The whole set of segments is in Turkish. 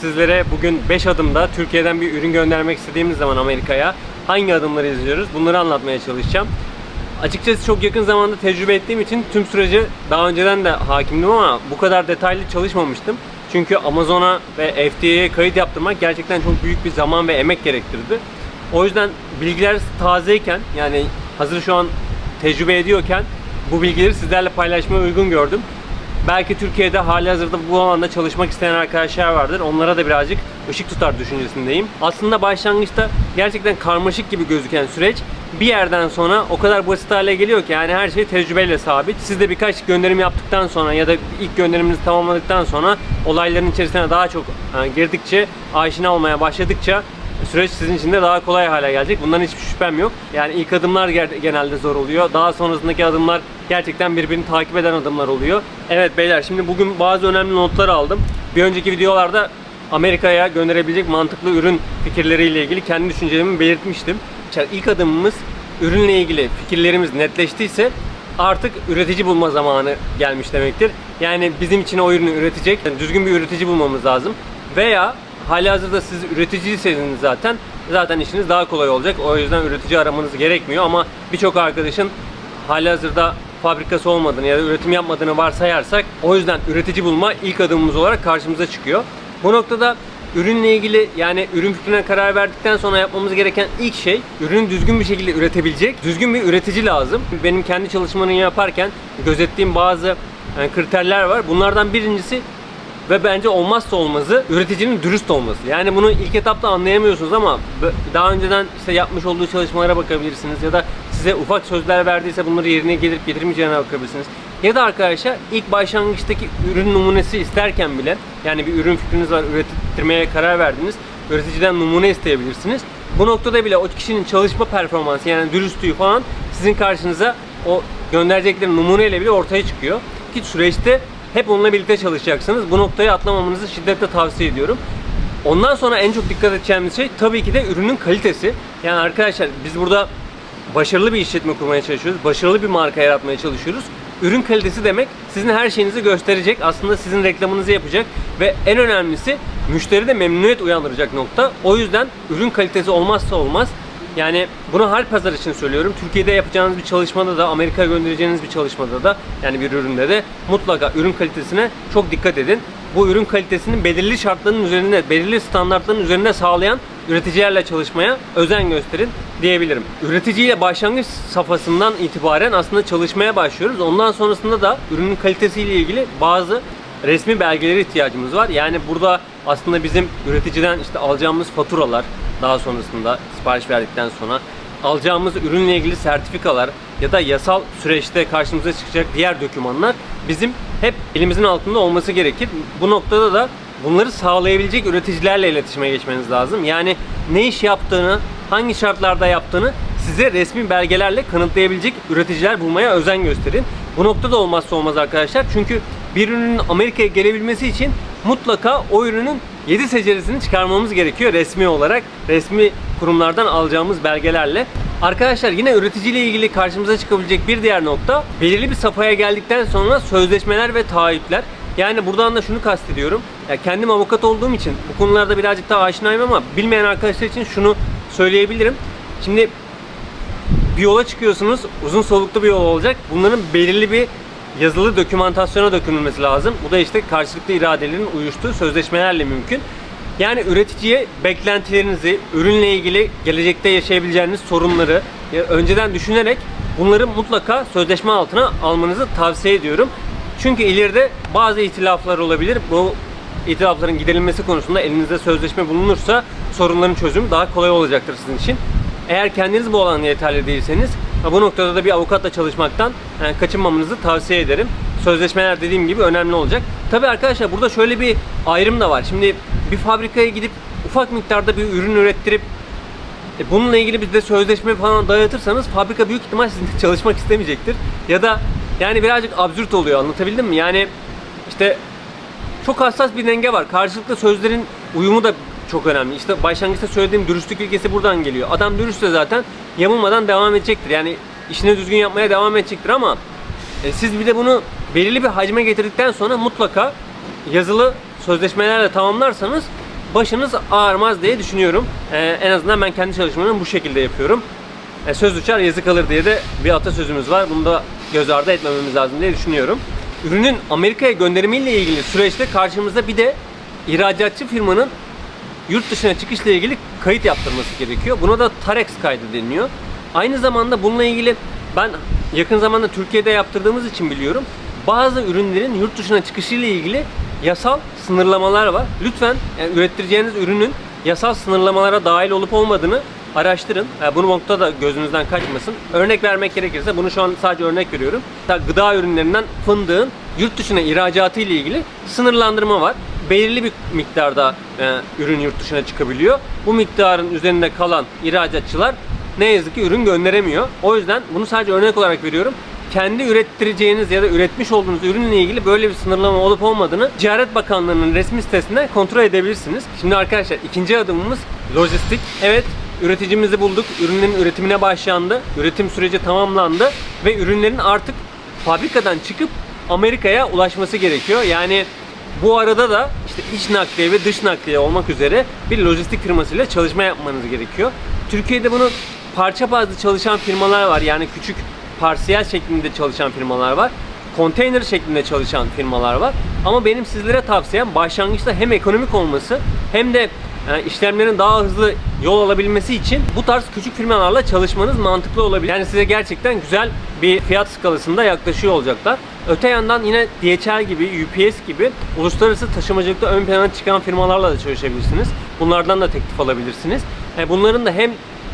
Sizlere bugün 5 adımda Türkiye'den bir ürün göndermek istediğimiz zaman Amerika'ya hangi adımları izliyoruz bunları anlatmaya çalışacağım. Açıkçası çok yakın zamanda tecrübe ettiğim için tüm süreci daha önceden de hakimdim ama bu kadar detaylı çalışmamıştım. Çünkü Amazon'a ve FDA'ya kayıt yaptırmak gerçekten çok büyük bir zaman ve emek gerektirdi. O yüzden bilgiler tazeyken yani hazır şu an tecrübe ediyorken bu bilgileri sizlerle paylaşmaya uygun gördüm. Belki Türkiye'de hali hazırda bu alanda çalışmak isteyen arkadaşlar vardır. Onlara da birazcık ışık tutar düşüncesindeyim. Aslında başlangıçta gerçekten karmaşık gibi gözüken süreç bir yerden sonra o kadar basit hale geliyor ki yani her şey tecrübeyle sabit. Siz de birkaç gönderim yaptıktan sonra ya da ilk gönderiminizi tamamladıktan sonra olayların içerisine daha çok e, girdikçe, aşina olmaya başladıkça süreç sizin için de daha kolay hale gelecek. Bundan hiçbir şüphem yok. Yani ilk adımlar genelde zor oluyor. Daha sonrasındaki adımlar gerçekten birbirini takip eden adımlar oluyor. Evet beyler şimdi bugün bazı önemli notlar aldım. Bir önceki videolarda Amerika'ya gönderebilecek mantıklı ürün fikirleriyle ilgili kendi düşüncelerimi belirtmiştim. İlk adımımız ürünle ilgili fikirlerimiz netleştiyse artık üretici bulma zamanı gelmiş demektir. Yani bizim için o ürünü üretecek, düzgün bir üretici bulmamız lazım. Veya hali hazırda siz üreticiyseniz zaten zaten işiniz daha kolay olacak. O yüzden üretici aramanız gerekmiyor ama birçok arkadaşın hali hazırda fabrikası olmadığını ya da üretim yapmadığını varsayarsak o yüzden üretici bulma ilk adımımız olarak karşımıza çıkıyor. Bu noktada ürünle ilgili yani ürün fikrine karar verdikten sonra yapmamız gereken ilk şey ürünü düzgün bir şekilde üretebilecek düzgün bir üretici lazım. Benim kendi çalışmalarını yaparken gözettiğim bazı kriterler var. Bunlardan birincisi ve bence olmazsa olmazı üreticinin dürüst olması. Yani bunu ilk etapta anlayamıyorsunuz ama daha önceden işte yapmış olduğu çalışmalara bakabilirsiniz ya da size ufak sözler verdiyse bunları yerine gelip getirmeyeceğine bakabilirsiniz. Ya da arkadaşlar ilk başlangıçtaki ürün numunesi isterken bile yani bir ürün fikriniz var ürettirmeye karar verdiniz. Üreticiden numune isteyebilirsiniz. Bu noktada bile o kişinin çalışma performansı yani dürüstlüğü falan sizin karşınıza o gönderecekleri numuneyle bile ortaya çıkıyor. Ki süreçte hep onunla birlikte çalışacaksınız. Bu noktayı atlamamanızı şiddetle tavsiye ediyorum. Ondan sonra en çok dikkat edeceğimiz şey tabii ki de ürünün kalitesi. Yani arkadaşlar biz burada başarılı bir işletme kurmaya çalışıyoruz. Başarılı bir marka yaratmaya çalışıyoruz. Ürün kalitesi demek sizin her şeyinizi gösterecek. Aslında sizin reklamınızı yapacak ve en önemlisi müşteri de memnuniyet uyandıracak nokta. O yüzden ürün kalitesi olmazsa olmaz. Yani bunu her pazar için söylüyorum. Türkiye'de yapacağınız bir çalışmada da, Amerika'ya göndereceğiniz bir çalışmada da, yani bir üründe de mutlaka ürün kalitesine çok dikkat edin. Bu ürün kalitesinin belirli şartların üzerinde, belirli standartların üzerinde sağlayan üreticilerle çalışmaya özen gösterin diyebilirim. Üreticiyle başlangıç safhasından itibaren aslında çalışmaya başlıyoruz. Ondan sonrasında da ürünün kalitesiyle ilgili bazı resmi belgelere ihtiyacımız var. Yani burada aslında bizim üreticiden işte alacağımız faturalar, daha sonrasında sipariş verdikten sonra alacağımız ürünle ilgili sertifikalar ya da yasal süreçte karşımıza çıkacak diğer dokümanlar bizim hep elimizin altında olması gerekir. Bu noktada da bunları sağlayabilecek üreticilerle iletişime geçmeniz lazım. Yani ne iş yaptığını, hangi şartlarda yaptığını size resmi belgelerle kanıtlayabilecek üreticiler bulmaya özen gösterin. Bu noktada olmazsa olmaz arkadaşlar. Çünkü bir ürünün Amerika'ya gelebilmesi için mutlaka o ürünün 7 seceresini çıkarmamız gerekiyor resmi olarak. Resmi kurumlardan alacağımız belgelerle. Arkadaşlar yine üreticiyle ilgili karşımıza çıkabilecek bir diğer nokta belirli bir safhaya geldikten sonra sözleşmeler ve taahhütler. Yani buradan da şunu kastediyorum. Ya kendim avukat olduğum için bu konularda birazcık daha aşinayım ama bilmeyen arkadaşlar için şunu söyleyebilirim. Şimdi bir yola çıkıyorsunuz. Uzun soluklu bir yol olacak. Bunların belirli bir yazılı dokümantasyona dökülmesi lazım. Bu da işte karşılıklı iradelerin uyuştuğu sözleşmelerle mümkün. Yani üreticiye beklentilerinizi, ürünle ilgili gelecekte yaşayabileceğiniz sorunları ya önceden düşünerek bunları mutlaka sözleşme altına almanızı tavsiye ediyorum. Çünkü ileride bazı ihtilaflar olabilir. Bu itilafların giderilmesi konusunda elinizde sözleşme bulunursa sorunların çözümü daha kolay olacaktır sizin için. Eğer kendiniz bu alanda yeterli değilseniz bu noktada da bir avukatla çalışmaktan yani kaçınmamanızı tavsiye ederim. Sözleşmeler dediğim gibi önemli olacak. Tabi arkadaşlar burada şöyle bir ayrım da var. Şimdi bir fabrikaya gidip ufak miktarda bir ürün ürettirip e, bununla ilgili bizde sözleşme falan dayatırsanız fabrika büyük ihtimal sizinle çalışmak istemeyecektir. Ya da yani birazcık absürt oluyor anlatabildim mi? Yani işte çok hassas bir denge var. Karşılıklı sözlerin uyumu da çok önemli. İşte başlangıçta söylediğim dürüstlük ilkesi buradan geliyor. Adam dürüstse zaten yamulmadan devam edecektir. Yani işini düzgün yapmaya devam edecektir ama e, siz bir de bunu belirli bir hacme getirdikten sonra mutlaka yazılı sözleşmelerle tamamlarsanız başınız ağrımaz diye düşünüyorum. Ee, en azından ben kendi çalışmalarımı bu şekilde yapıyorum. E, söz uçar yazı kalır diye de bir atasözümüz var. Bunu da göz ardı etmememiz lazım diye düşünüyorum. Ürünün Amerika'ya gönderimiyle ilgili süreçte karşımızda bir de ihracatçı firmanın yurt dışına çıkışla ilgili kayıt yaptırması gerekiyor. Buna da Tarex kaydı deniliyor. Aynı zamanda bununla ilgili ben yakın zamanda Türkiye'de yaptırdığımız için biliyorum. Bazı ürünlerin yurt dışına çıkışıyla ilgili yasal sınırlamalar var. Lütfen yani ürettireceğiniz ürünün yasal sınırlamalara dahil olup olmadığını araştırın. Yani bu nokta da gözünüzden kaçmasın. Örnek vermek gerekirse bunu şu an sadece örnek veriyorum. Gıda ürünlerinden fındığın yurt dışına ihracatı ile ilgili sınırlandırma var. Belirli bir miktarda e, ürün yurt dışına çıkabiliyor. Bu miktarın üzerinde kalan ihracatçılar ne yazık ki ürün gönderemiyor. O yüzden bunu sadece örnek olarak veriyorum. Kendi ürettireceğiniz ya da üretmiş olduğunuz ürünle ilgili böyle bir sınırlama olup olmadığını Ticaret Bakanlığı'nın resmi sitesinden kontrol edebilirsiniz. Şimdi arkadaşlar ikinci adımımız lojistik. Evet üreticimizi bulduk. Ürünlerin üretimine başlandı. Üretim süreci tamamlandı ve ürünlerin artık fabrikadan çıkıp Amerika'ya ulaşması gerekiyor. Yani bu arada da işte iç nakliye ve dış nakliye olmak üzere bir lojistik firmasıyla çalışma yapmanız gerekiyor. Türkiye'de bunun parça bazlı çalışan firmalar var. Yani küçük parsiyel şeklinde çalışan firmalar var. Konteyner şeklinde çalışan firmalar var. Ama benim sizlere tavsiyem başlangıçta hem ekonomik olması hem de işlemlerin daha hızlı yol alabilmesi için bu tarz küçük firmalarla çalışmanız mantıklı olabilir. Yani size gerçekten güzel bir fiyat skalasında yaklaşıyor olacaklar. Öte yandan yine DHL gibi, UPS gibi uluslararası taşımacılıkta ön plana çıkan firmalarla da çalışabilirsiniz. Bunlardan da teklif alabilirsiniz. E, Bunların da hem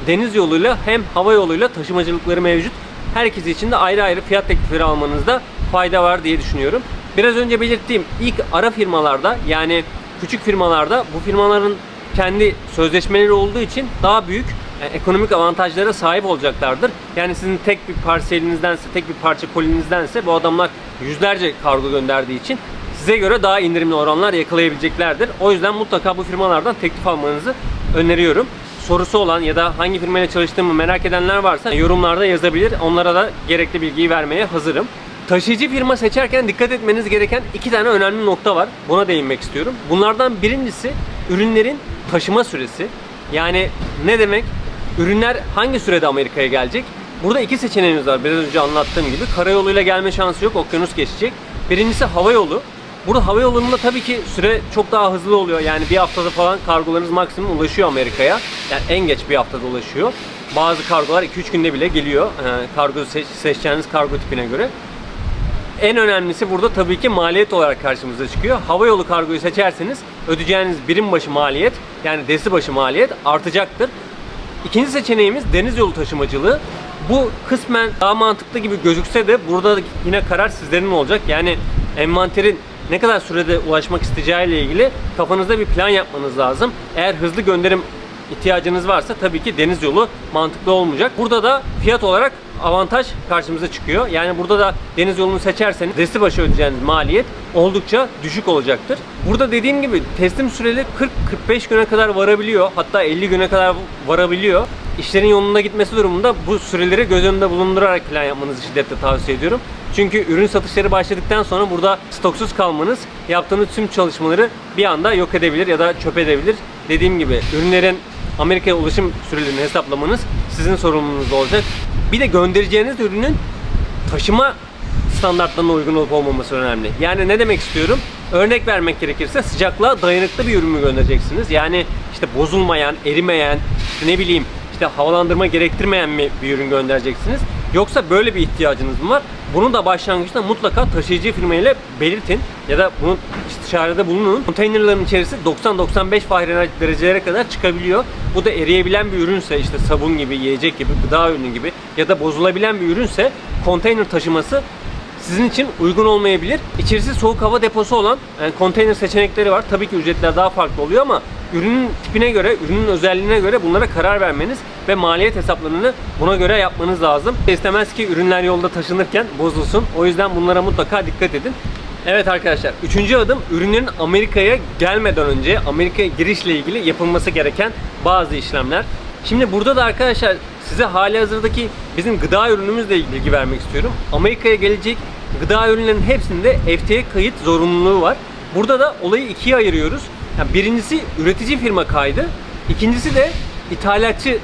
deniz yoluyla hem hava yoluyla taşımacılıkları mevcut. Her ikisi için de ayrı ayrı fiyat teklifleri almanızda fayda var diye düşünüyorum. Biraz önce belirttiğim ilk ara firmalarda yani küçük firmalarda bu firmaların kendi sözleşmeleri olduğu için daha büyük e, ekonomik avantajlara sahip olacaklardır. Yani sizin tek bir parselinizdense, tek bir parça kolinizdense bu adamlar yüzlerce kargo gönderdiği için size göre daha indirimli oranlar yakalayabileceklerdir. O yüzden mutlaka bu firmalardan teklif almanızı öneriyorum. Sorusu olan ya da hangi firmayla çalıştığımı merak edenler varsa yorumlarda yazabilir. Onlara da gerekli bilgiyi vermeye hazırım. Taşıyıcı firma seçerken dikkat etmeniz gereken iki tane önemli nokta var. Buna değinmek istiyorum. Bunlardan birincisi ürünlerin taşıma süresi. Yani ne demek? Ürünler hangi sürede Amerika'ya gelecek? Burada iki seçeneğimiz var. Biraz önce anlattığım gibi. Karayoluyla gelme şansı yok. Okyanus geçecek. Birincisi hava yolu. Burada hava yolunda tabii ki süre çok daha hızlı oluyor. Yani bir haftada falan kargolarınız maksimum ulaşıyor Amerika'ya. Yani en geç bir haftada ulaşıyor. Bazı kargolar 2-3 günde bile geliyor. Ee, kargo seç, seçeceğiniz kargo tipine göre. En önemlisi burada tabii ki maliyet olarak karşımıza çıkıyor. Hava yolu kargoyu seçerseniz ödeyeceğiniz birim başı maliyet yani desi başı maliyet artacaktır. İkinci seçeneğimiz deniz yolu taşımacılığı. Bu kısmen daha mantıklı gibi gözükse de burada da yine karar sizlerin olacak. Yani envanterin ne kadar sürede ulaşmak isteyeceğiyle ilgili kafanızda bir plan yapmanız lazım. Eğer hızlı gönderim ihtiyacınız varsa tabii ki deniz yolu mantıklı olmayacak. Burada da fiyat olarak avantaj karşımıza çıkıyor. Yani burada da deniz yolunu seçerseniz desti başı ödeyeceğiniz maliyet oldukça düşük olacaktır. Burada dediğim gibi teslim süreli 40-45 güne kadar varabiliyor. Hatta 50 güne kadar varabiliyor. İşlerin yolunda gitmesi durumunda bu süreleri göz önünde bulundurarak plan yapmanızı şiddetle tavsiye ediyorum. Çünkü ürün satışları başladıktan sonra burada stoksuz kalmanız yaptığınız tüm çalışmaları bir anda yok edebilir ya da çöp edebilir. Dediğim gibi ürünlerin Amerika'ya ulaşım sürelerini hesaplamanız sizin sorumluluğunuz olacak. Bir de göndereceğiniz ürünün taşıma standartlarına uygun olup olmaması önemli. Yani ne demek istiyorum? Örnek vermek gerekirse sıcaklığa dayanıklı bir ürün mü göndereceksiniz? Yani işte bozulmayan, erimeyen, işte ne bileyim işte havalandırma gerektirmeyen mi bir ürün göndereceksiniz? Yoksa böyle bir ihtiyacınız mı var? Bunu da başlangıçta mutlaka taşıyıcı firmayla belirtin ya da bunu istişarede bulunun. Konteynerların içerisi 90-95 Fahrenheit derecelere kadar çıkabiliyor. Bu da eriyebilen bir ürünse işte sabun gibi, yiyecek gibi, gıda ürünü gibi ya da bozulabilen bir ürünse konteyner taşıması sizin için uygun olmayabilir. İçerisi soğuk hava deposu olan yani konteyner seçenekleri var. Tabii ki ücretler daha farklı oluyor ama ürünün tipine göre, ürünün özelliğine göre bunlara karar vermeniz ve maliyet hesaplarını buna göre yapmanız lazım. İstemez ki ürünler yolda taşınırken bozulsun. O yüzden bunlara mutlaka dikkat edin. Evet arkadaşlar, üçüncü adım ürünlerin Amerika'ya gelmeden önce Amerika'ya girişle ilgili yapılması gereken bazı işlemler. Şimdi burada da arkadaşlar size hali hazırdaki bizim gıda ürünümüzle ilgili bilgi vermek istiyorum. Amerika'ya gelecek gıda ürünlerinin hepsinde FTA kayıt zorunluluğu var. Burada da olayı ikiye ayırıyoruz. Yani birincisi üretici firma kaydı, ikincisi de ithalatçı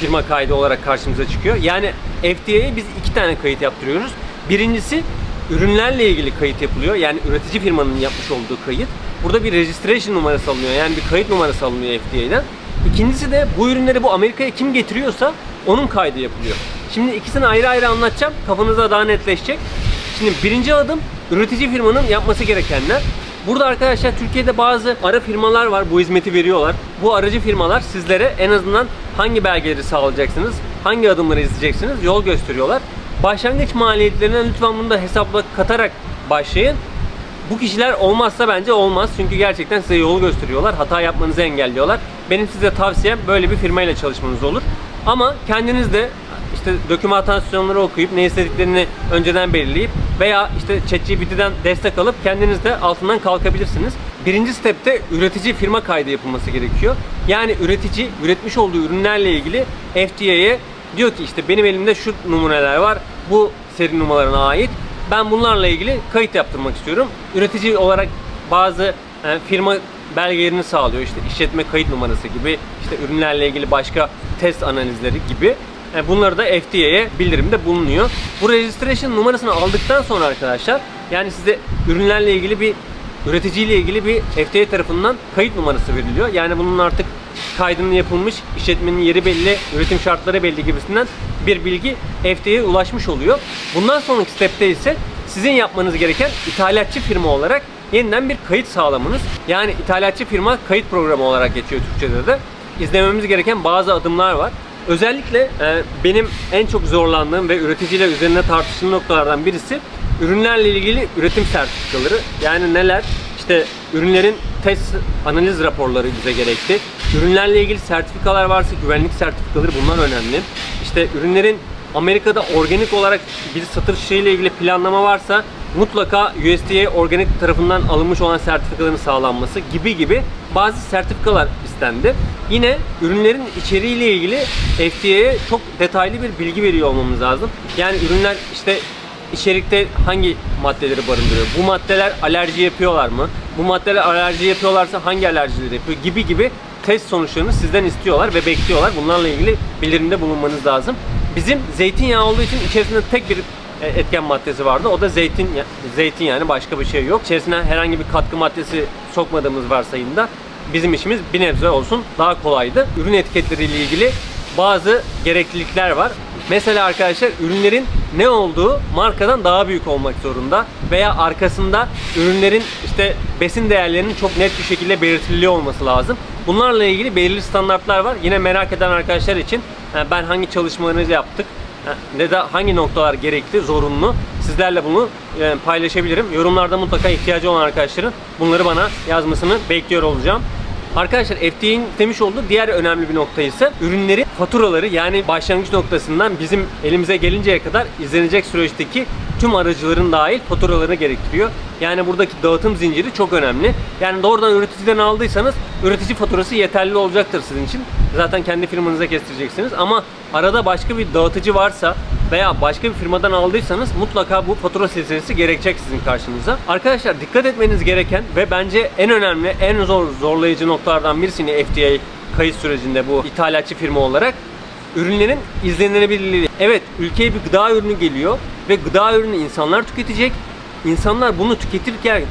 firma kaydı olarak karşımıza çıkıyor. Yani FDA'ya biz iki tane kayıt yaptırıyoruz. Birincisi ürünlerle ilgili kayıt yapılıyor. Yani üretici firmanın yapmış olduğu kayıt. Burada bir registration numarası alınıyor. Yani bir kayıt numarası alınıyor FDA'den. İkincisi de bu ürünleri bu Amerika'ya kim getiriyorsa onun kaydı yapılıyor. Şimdi ikisini ayrı ayrı anlatacağım. Kafanızda daha netleşecek. Şimdi birinci adım üretici firmanın yapması gerekenler. Burada arkadaşlar Türkiye'de bazı ara firmalar var bu hizmeti veriyorlar. Bu aracı firmalar sizlere en azından hangi belgeleri sağlayacaksınız, hangi adımları izleyeceksiniz yol gösteriyorlar. Başlangıç maliyetlerine lütfen bunu da hesapla katarak başlayın. Bu kişiler olmazsa bence olmaz. Çünkü gerçekten size yol gösteriyorlar. Hata yapmanızı engelliyorlar. Benim size tavsiyem böyle bir firmayla çalışmanız olur. Ama kendiniz de işte dokümantasyonları okuyup ne istediklerini önceden belirleyip veya işte ChatGPT'den destek alıp kendiniz de altından kalkabilirsiniz. Birinci stepte üretici firma kaydı yapılması gerekiyor. Yani üretici üretmiş olduğu ürünlerle ilgili FDA'ye diyor ki işte benim elimde şu numuneler var. Bu seri numaralarına ait. Ben bunlarla ilgili kayıt yaptırmak istiyorum. Üretici olarak bazı e, firma belgelerini sağlıyor. İşte işletme kayıt numarası gibi, işte ürünlerle ilgili başka test analizleri gibi. E, bunları da FDA'ye bildirimde bulunuyor. Bu registration numarasını aldıktan sonra arkadaşlar yani size ürünlerle ilgili bir üreticiyle ilgili bir FDA tarafından kayıt numarası veriliyor. Yani bunun artık kaydının yapılmış, işletmenin yeri belli, üretim şartları belli gibisinden bir bilgi FDA'ye ulaşmış oluyor. Bundan sonraki stepte ise sizin yapmanız gereken ithalatçı firma olarak yeniden bir kayıt sağlamanız. Yani ithalatçı firma kayıt programı olarak geçiyor Türkçe'de de. İzlememiz gereken bazı adımlar var. Özellikle e, benim en çok zorlandığım ve üreticiyle üzerine tartışılan noktalardan birisi ürünlerle ilgili üretim sertifikaları. Yani neler? İşte ürünlerin test analiz raporları bize gerekti. Ürünlerle ilgili sertifikalar varsa güvenlik sertifikaları bunlar önemli. İşte ürünlerin Amerika'da organik olarak bir satış ile ilgili planlama varsa mutlaka USDA organik tarafından alınmış olan sertifikaların sağlanması gibi gibi bazı sertifikalar istendi. Yine ürünlerin içeriğiyle ilgili FDA'ye çok detaylı bir bilgi veriyor olmamız lazım. Yani ürünler işte içerikte hangi maddeleri barındırıyor? Bu maddeler alerji yapıyorlar mı? Bu maddeler alerji yapıyorlarsa hangi alerjileri yapıyor? Gibi gibi test sonuçlarını sizden istiyorlar ve bekliyorlar. Bunlarla ilgili bildirimde bulunmanız lazım. Bizim zeytinyağı olduğu için içerisinde tek bir etken maddesi vardı. O da zeytin zeytin yani başka bir şey yok. İçerisine herhangi bir katkı maddesi sokmadığımız varsayımda bizim işimiz bir nebze olsun daha kolaydı. Ürün etiketleriyle ilgili bazı gereklilikler var. Mesela arkadaşlar ürünlerin ne olduğu markadan daha büyük olmak zorunda veya arkasında ürünlerin işte besin değerlerinin çok net bir şekilde belirtiliyor olması lazım. Bunlarla ilgili belirli standartlar var. Yine merak eden arkadaşlar için e, ben hangi çalışmalarınızı yaptık e, ne de hangi noktalar gerekli, zorunlu sizlerle bunu e, paylaşabilirim. Yorumlarda mutlaka ihtiyacı olan arkadaşların bunları bana yazmasını bekliyor olacağım. Arkadaşlar FDA'nin demiş olduğu diğer önemli bir nokta ise ürünlerin faturaları yani başlangıç noktasından bizim elimize gelinceye kadar izlenecek süreçteki tüm aracıların dahil faturalarını gerektiriyor. Yani buradaki dağıtım zinciri çok önemli. Yani doğrudan üreticiden aldıysanız üretici faturası yeterli olacaktır sizin için. Zaten kendi firmanıza kestireceksiniz ama arada başka bir dağıtıcı varsa veya başka bir firmadan aldıysanız mutlaka bu fatura silsilesi gerekecek sizin karşınıza. Arkadaşlar dikkat etmeniz gereken ve bence en önemli, en zor zorlayıcı noktalardan birisi yine FDA kayıt sürecinde bu ithalatçı firma olarak ürünlerin izlenilebilirliği. Evet, ülkeye bir gıda ürünü geliyor ve gıda ürünü insanlar tüketecek. İnsanlar bunu tüketirken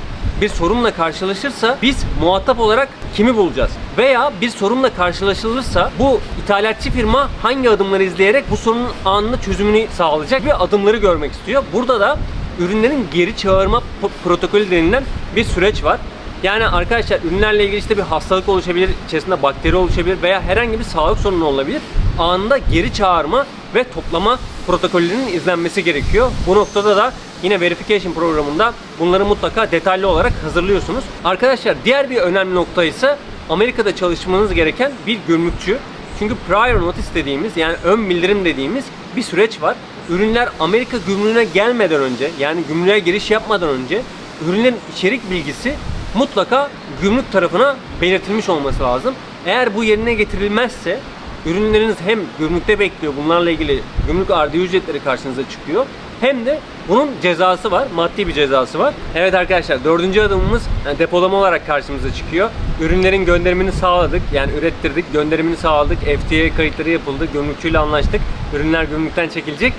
bir sorunla karşılaşırsa biz muhatap olarak kimi bulacağız? Veya bir sorunla karşılaşılırsa bu ithalatçı firma hangi adımları izleyerek bu sorunun anında çözümünü sağlayacak ve adımları görmek istiyor. Burada da ürünlerin geri çağırma protokolü denilen bir süreç var. Yani arkadaşlar ürünlerle ilgili işte bir hastalık oluşabilir, içerisinde bakteri oluşabilir veya herhangi bir sağlık sorunu olabilir. Anında geri çağırma ve toplama protokollerinin izlenmesi gerekiyor. Bu noktada da yine verification programında bunları mutlaka detaylı olarak hazırlıyorsunuz. Arkadaşlar diğer bir önemli nokta ise Amerika'da çalışmanız gereken bir gümrükçü. Çünkü prior notice dediğimiz yani ön bildirim dediğimiz bir süreç var. Ürünler Amerika gümrüğüne gelmeden önce yani gümrüğe giriş yapmadan önce ürünlerin içerik bilgisi mutlaka gümrük tarafına belirtilmiş olması lazım. Eğer bu yerine getirilmezse ürünleriniz hem gümrükte bekliyor bunlarla ilgili gümrük ardiye ücretleri karşınıza çıkıyor hem de bunun cezası var, maddi bir cezası var. Evet arkadaşlar dördüncü adımımız yani depolama olarak karşımıza çıkıyor. Ürünlerin gönderimini sağladık, yani ürettirdik, gönderimini sağladık, FDA kayıtları yapıldı, gümrükçüyle anlaştık, ürünler gümrükten çekilecek.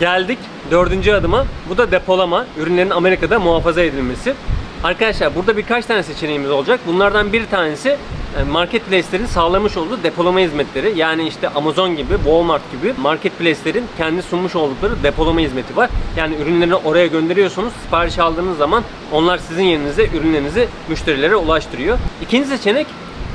Geldik dördüncü adıma. Bu da depolama. Ürünlerin Amerika'da muhafaza edilmesi. Arkadaşlar burada birkaç tane seçeneğimiz olacak. Bunlardan bir tanesi e, marketplace'lerin sağlamış olduğu depolama hizmetleri. Yani işte Amazon gibi, Walmart gibi marketplace'lerin kendi sunmuş oldukları depolama hizmeti var. Yani ürünleri oraya gönderiyorsunuz. Sipariş aldığınız zaman onlar sizin yerinize ürünlerinizi müşterilere ulaştırıyor. İkinci seçenek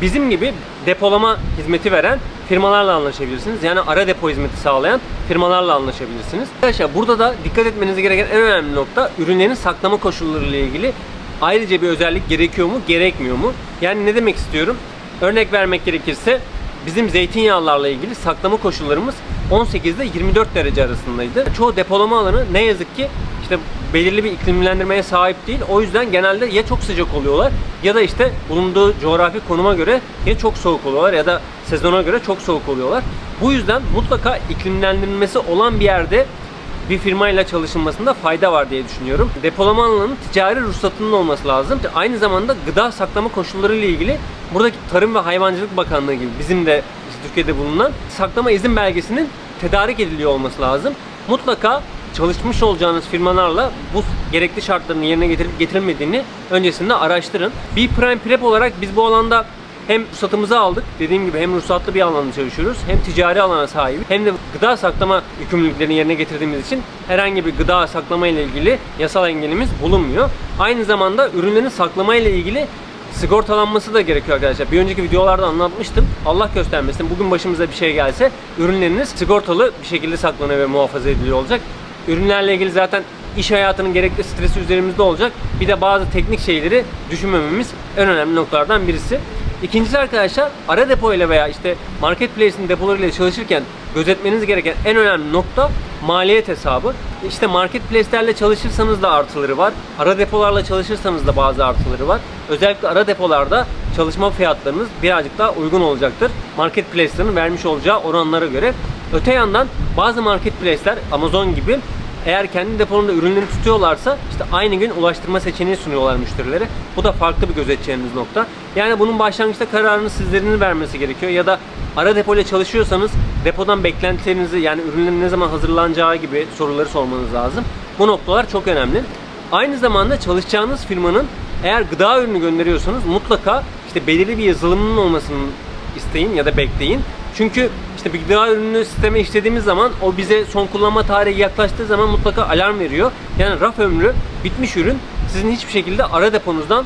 bizim gibi depolama hizmeti veren firmalarla anlaşabilirsiniz. Yani ara depo hizmeti sağlayan firmalarla anlaşabilirsiniz. Arkadaşlar burada da dikkat etmeniz gereken en önemli nokta ürünlerin saklama koşulları ile ilgili ayrıca bir özellik gerekiyor mu, gerekmiyor mu? Yani ne demek istiyorum? Örnek vermek gerekirse bizim zeytinyağlarla ilgili saklama koşullarımız 18 ile 24 derece arasındaydı. Çoğu depolama alanı ne yazık ki işte belirli bir iklimlendirmeye sahip değil. O yüzden genelde ya çok sıcak oluyorlar ya da işte bulunduğu coğrafi konuma göre ya çok soğuk oluyorlar ya da sezona göre çok soğuk oluyorlar. Bu yüzden mutlaka iklimlendirilmesi olan bir yerde bir firmayla çalışılmasında fayda var diye düşünüyorum. Depolama alanının ticari ruhsatının olması lazım. Aynı zamanda gıda saklama koşulları ile ilgili buradaki Tarım ve Hayvancılık Bakanlığı gibi bizim de işte Türkiye'de bulunan saklama izin belgesinin tedarik ediliyor olması lazım. Mutlaka çalışmış olacağınız firmalarla bu gerekli şartların yerine getirip getirilmediğini öncesinde araştırın. Bir prime prep olarak biz bu alanda hem ruhsatımızı aldık. Dediğim gibi hem ruhsatlı bir alanda çalışıyoruz. Hem ticari alana sahibi. Hem de gıda saklama yükümlülüklerini yerine getirdiğimiz için herhangi bir gıda saklama ile ilgili yasal engelimiz bulunmuyor. Aynı zamanda ürünlerin saklama ile ilgili sigortalanması da gerekiyor arkadaşlar. Bir önceki videolarda anlatmıştım. Allah göstermesin bugün başımıza bir şey gelse ürünleriniz sigortalı bir şekilde saklanıyor ve muhafaza ediliyor olacak. Ürünlerle ilgili zaten iş hayatının gerekli stresi üzerimizde olacak. Bir de bazı teknik şeyleri düşünmememiz en önemli noktalardan birisi. İkincisi arkadaşlar ara depo ile veya işte marketplace'in depolarıyla çalışırken gözetmeniz gereken en önemli nokta maliyet hesabı. İşte marketplace'lerle çalışırsanız da artıları var. Ara depolarla çalışırsanız da bazı artıları var. Özellikle ara depolarda çalışma fiyatlarınız birazcık daha uygun olacaktır. Marketplace'lerin vermiş olacağı oranlara göre. Öte yandan bazı marketplace'ler Amazon gibi eğer kendi depolarında ürünleri tutuyorlarsa işte aynı gün ulaştırma seçeneği sunuyorlar müşterilere. Bu da farklı bir gözeteceğiniz nokta. Yani bunun başlangıçta kararını sizlerin vermesi gerekiyor ya da ara depo ile çalışıyorsanız depodan beklentilerinizi yani ürünlerin ne zaman hazırlanacağı gibi soruları sormanız lazım. Bu noktalar çok önemli. Aynı zamanda çalışacağınız firmanın eğer gıda ürünü gönderiyorsanız mutlaka işte belirli bir yazılımının olmasını isteyin ya da bekleyin. Çünkü işte bir gıda ürünü sisteme işlediğimiz zaman o bize son kullanma tarihi yaklaştığı zaman mutlaka alarm veriyor. Yani raf ömrü bitmiş ürün sizin hiçbir şekilde ara deponuzdan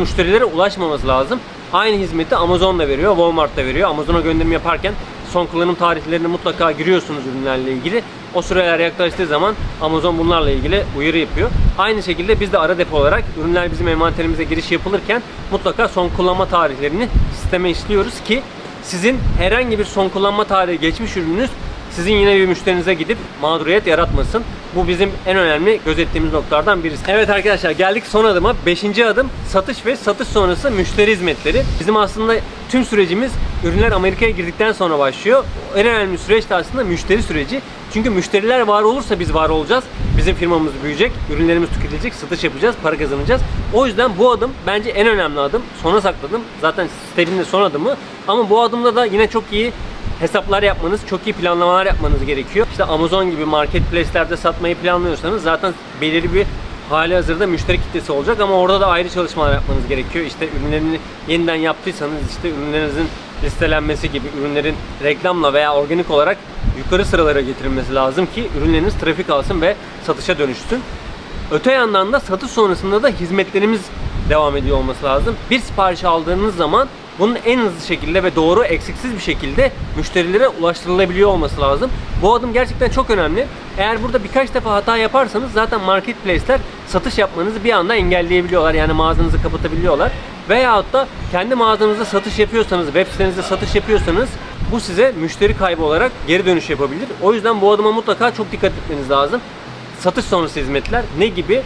müşterilere ulaşmaması lazım. Aynı hizmeti Amazon da veriyor, Walmart da veriyor. Amazon'a gönderim yaparken son kullanım tarihlerini mutlaka giriyorsunuz ürünlerle ilgili. O süreler yaklaştığı zaman Amazon bunlarla ilgili uyarı yapıyor. Aynı şekilde biz de ara depo olarak ürünler bizim envanterimize giriş yapılırken mutlaka son kullanma tarihlerini sisteme işliyoruz ki sizin herhangi bir son kullanma tarihi geçmiş ürününüz sizin yine bir müşterinize gidip mağduriyet yaratmasın. Bu bizim en önemli gözettiğimiz noktalardan birisi. Evet arkadaşlar geldik son adıma. Beşinci adım satış ve satış sonrası müşteri hizmetleri. Bizim aslında tüm sürecimiz ürünler Amerika'ya girdikten sonra başlıyor. En önemli süreç de aslında müşteri süreci. Çünkü müşteriler var olursa biz var olacağız. Bizim firmamız büyüyecek, ürünlerimiz tüketilecek, satış yapacağız, para kazanacağız. O yüzden bu adım bence en önemli adım. Sona sakladım. Zaten sistemin de son adımı. Ama bu adımda da yine çok iyi hesaplar yapmanız, çok iyi planlamalar yapmanız gerekiyor. İşte Amazon gibi marketplace'lerde satmayı planlıyorsanız zaten belirli bir hali hazırda müşteri kitlesi olacak ama orada da ayrı çalışmalar yapmanız gerekiyor. İşte ürünlerini yeniden yaptıysanız işte ürünlerinizin listelenmesi gibi ürünlerin reklamla veya organik olarak yukarı sıralara getirilmesi lazım ki ürünleriniz trafik alsın ve satışa dönüşsün. Öte yandan da satış sonrasında da hizmetlerimiz devam ediyor olması lazım. Bir sipariş aldığınız zaman bunun en hızlı şekilde ve doğru eksiksiz bir şekilde müşterilere ulaştırılabiliyor olması lazım. Bu adım gerçekten çok önemli. Eğer burada birkaç defa hata yaparsanız zaten marketplace'ler satış yapmanızı bir anda engelleyebiliyorlar. Yani mağazanızı kapatabiliyorlar. Veyahut da kendi mağazanızda satış yapıyorsanız, web sitenizde satış yapıyorsanız bu size müşteri kaybı olarak geri dönüş yapabilir. O yüzden bu adıma mutlaka çok dikkat etmeniz lazım. Satış sonrası hizmetler ne gibi?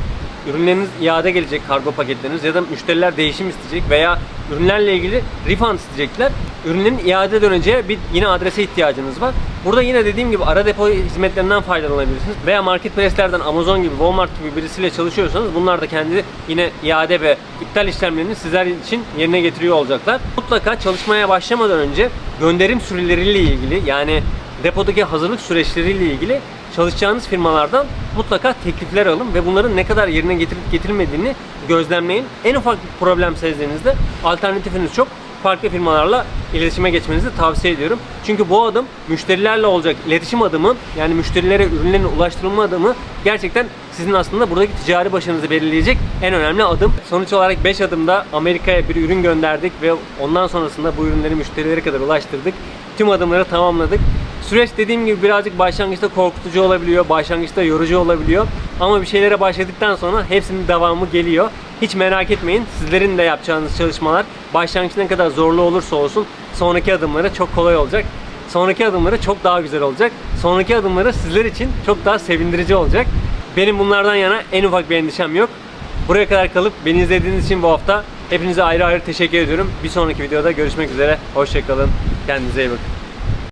Ürünleriniz iade gelecek kargo paketleriniz ya da müşteriler değişim isteyecek veya ürünlerle ilgili refund isteyecekler. Ürünlerin iade döneceği bir yine adrese ihtiyacınız var. Burada yine dediğim gibi ara depo hizmetlerinden faydalanabilirsiniz. Veya marketplace'lerden Amazon gibi, Walmart gibi birisiyle çalışıyorsanız bunlar da kendi yine iade ve iptal işlemlerini sizler için yerine getiriyor olacaklar. Mutlaka çalışmaya başlamadan önce gönderim süreleriyle ilgili yani depodaki hazırlık süreçleriyle ilgili çalışacağınız firmalardan mutlaka teklifler alın ve bunların ne kadar yerine getirip getirilmediğini gözlemleyin. En ufak bir problem sezdiğinizde alternatifiniz çok farklı firmalarla iletişime geçmenizi tavsiye ediyorum. Çünkü bu adım müşterilerle olacak iletişim adımı yani müşterilere ürünlerin ulaştırılma adımı gerçekten sizin aslında buradaki ticari başarınızı belirleyecek en önemli adım. Sonuç olarak 5 adımda Amerika'ya bir ürün gönderdik ve ondan sonrasında bu ürünleri müşterilere kadar ulaştırdık. Tüm adımları tamamladık. Süreç dediğim gibi birazcık başlangıçta korkutucu olabiliyor, başlangıçta yorucu olabiliyor. Ama bir şeylere başladıktan sonra hepsinin devamı geliyor. Hiç merak etmeyin. Sizlerin de yapacağınız çalışmalar başlangıç ne kadar zorlu olursa olsun sonraki adımları çok kolay olacak. Sonraki adımları çok daha güzel olacak. Sonraki adımları sizler için çok daha sevindirici olacak. Benim bunlardan yana en ufak bir endişem yok. Buraya kadar kalıp beni izlediğiniz için bu hafta hepinize ayrı ayrı teşekkür ediyorum. Bir sonraki videoda görüşmek üzere. Hoşçakalın. Kendinize iyi bakın.